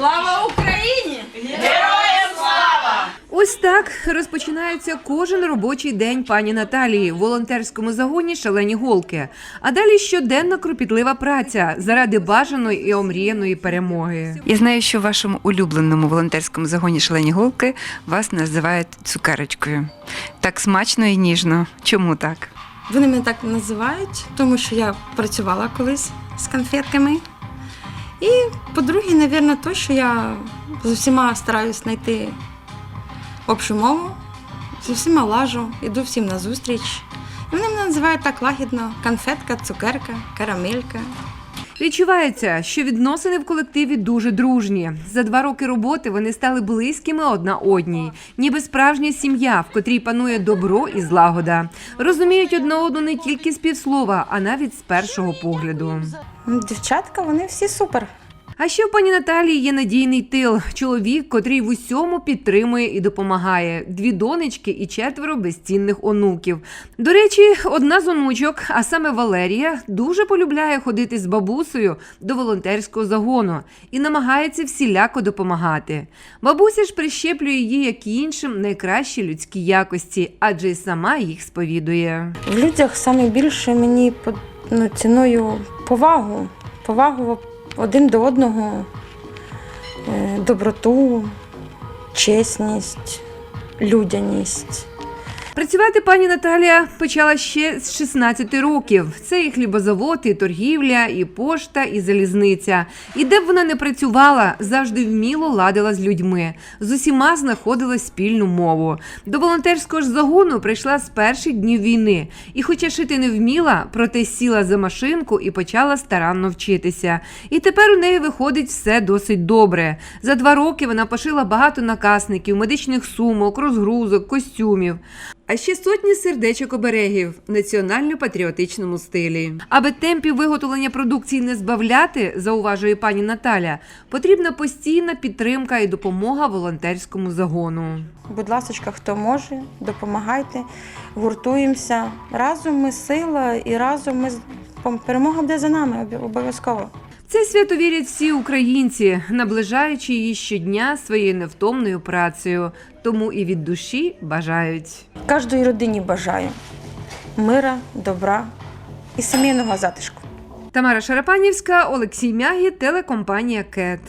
Слава Україні! Ось так розпочинається кожен робочий день пані Наталії в волонтерському загоні шалені голки. А далі щоденна кропітлива праця заради бажаної і омріяної перемоги. Я знаю, що в вашому улюбленому волонтерському загоні шалені голки вас називають цукерочкою. Так смачно і ніжно. Чому так? Вони мене так називають, тому що я працювала колись з конфетками. І по-друге, напевно, то, що я з усіма стараюсь знайти общу мову, з усіма лажу, іду всім на зустріч. І вони мене називають так лагідно: конфетка, цукерка, карамелька. Відчувається, що відносини в колективі дуже дружні. За два роки роботи вони стали близькими одна одній, ніби справжня сім'я, в котрій панує добро і злагода. Розуміють одне одну не тільки з півслова, а навіть з першого погляду. Дівчатка, вони всі супер. А ще в пані Наталії є надійний тил, чоловік, котрий в усьому підтримує і допомагає. Дві донечки і четверо безцінних онуків. До речі, одна з онучок, а саме Валерія, дуже полюбляє ходити з бабусею до волонтерського загону і намагається всіляко допомагати. Бабуся ж прищеплює їй, як іншим, найкращі людські якості, адже й сама їх сповідує. В людях саме більше мені ну, ціную повагу. Повагу один до одного, е, доброту, чесність, людяність. Працювати пані Наталія почала ще з 16 років. Це і хлібозавод, і торгівля, і пошта, і залізниця. І де б вона не працювала, завжди вміло ладила з людьми. З усіма знаходила спільну мову. До волонтерського ж загону прийшла з перших днів війни. І, хоча шити не вміла, проте сіла за машинку і почала старанно вчитися. І тепер у неї виходить все досить добре. За два роки вона пошила багато накасників, медичних сумок, розгрузок, костюмів. А ще сотні сердечок оберегів в національно-патріотичному стилі. Аби темпів виготовлення продукції не збавляти, зауважує пані Наталя, потрібна постійна підтримка і допомога волонтерському загону. Будь ласка, хто може, допомагайте, гуртуємося. Разом ми сила і разом ми перемога буде за нами обов'язково. Це свято вірять всі українці, наближаючи її щодня своєю невтомною працею, тому і від душі бажають. Кожній родині бажаю мира, добра і сімейного затишку. Тамара Шарапанівська, Олексій Мягі, телекомпанія Кет.